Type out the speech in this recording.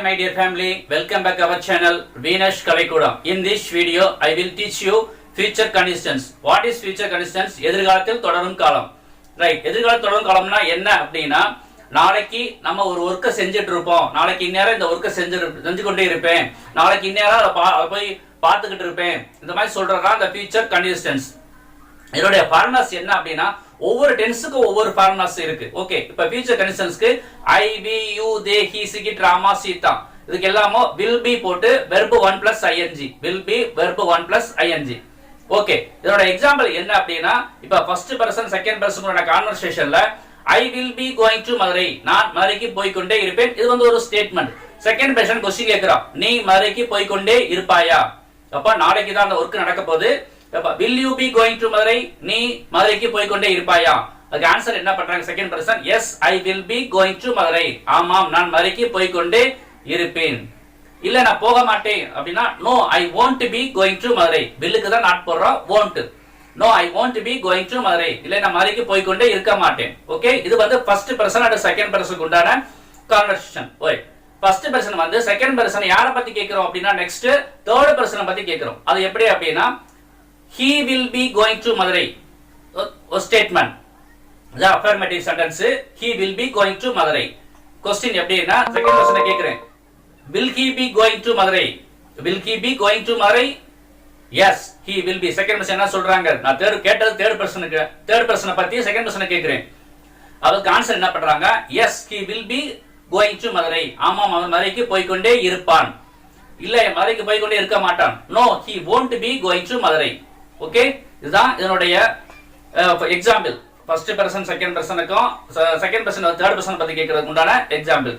Hi my dear family, welcome back our channel Venus Kalaikudam. In this video, I will teach you future conditions. What is future conditions? எதிர்காலத்தில் தொடரும் காலம். Right எதிர்காலத்தில் தொடரும் காலம்னா என்ன அப்படின்னா நாளைக்கு நம்ம ஒரு ஒர்க்கை செஞ்சுட்டு இருப்போம் நாளைக்கு இந்நேரம் இந்த ஒர்க்கை செஞ்சு செஞ்சு கொண்டே இருப்பேன் நாளைக்கு இந்நேரம் அதை பா போய் பார்த்துக்கிட்டு இருப்பேன் இந்த மாதிரி சொல்றதா அந்த ஃபியூச்சர் கண்டிஸ்டன்ஸ் இதனுடைய ஃபார்முலாஸ் என்ன அப்படின்னா ஒவ்வொரு டென்ஸுக்கும் ஒவ்வொரு ஃபார்முலாஸ் இருக்கு. ஓகே இப்ப future கண்டிஷன்ஸ்க்கு I we you they he சிகி ட்ராமா சீதா இதுக்கு எல்லாமோ வில் பி போட்டு verb one plus ING will be verb one plus ING okay இதோட எக்ஸாம்பிள் என்ன அப்படின்னா இப்ப first person second person கான்வர்சேஷன்ல I will be going to Madurai நான் மதுரைக்கு போய்க்கொண்டே இருப்பேன். இது வந்து ஒரு ஸ்டேட்மெண்ட் செகண்ட் பர்சன் கொஸ்டின் கேட்கிறான். நீ மதுரைக்கு போய்க்கொண்டே இருப்பாயா? அப்ப நாளைக்கு தான் அந்த ஒர்க் நடக்க போகுது will you be going to Madurai நீ மதுரைக்கு போய்க்கொண்டே இருப்பாயா? அதுக்கு ஆன்சர் என்ன பண்றாங்க? Second person yes I will be going to Madurai ஆமாம் நான் மதுரைக்கு போய்க்கொண்டே இருப்பேன். இல்ல நான் போக மாட்டேன். அப்படின்னா no I won't be going to Madurai பில்லுக்கு தான் நாட் போடுறோம் won't no I won't be going to Madurai இல்ல நான் மதுரைக்கு போய்க்கொண்டே இருக்க மாட்டேன். ஓகே இது வந்து ஃபர்ஸ்ட் பர்சன் அண்ட் செகண்ட் பர்சனுக்கு உண்டான கான்வர்சேஷன் ஓய் ஃபர்ஸ்ட் பர்சன் வந்து செகண்ட் பர்சன் யாரை பத்தி கேட்கிறோம் அப்படின்னா நெக்ஸ்ட் தேர்ட் பர்சனை பத்தி கேட்கிறோம். அது எப்படி அப்படின்னா he will be going to Madurai ஒரு statement affirmative sentence he will be going to Madurai question எப்படின்னா செகண்ட் பர்சனை கேட்கிறேன் will he be going to Madurai will he be going to Madurai yes he will be second person என்ன சொல்றாங்க? நான் third கேட்டது third பர்சனுக்கு third பர்சனை பத்தி second person கேட்கிறேன் அவருக்கு ஆன்சர் என்ன பண்றாங்க? Yes he will be going to Madurai ஆமாம் அவன் மதுரைக்கு போய்க்கொண்டே இருப்பான். இல்ல மதுரைக்கு போய்க்கொண்டே இருக்க மாட்டான். No he won't be going to Madurai okay இதுதான் இதனுடைய எக்ஸாம்பிள் ஃபர்ஸ்ட் பர்சன் செகண்ட் பர்சனுக்கும் செகண்ட் பர்சன் தேர்ட் பர்சன் பத்தி கேட்கறதுக்கு உண்டான எக்ஸாம்பிள்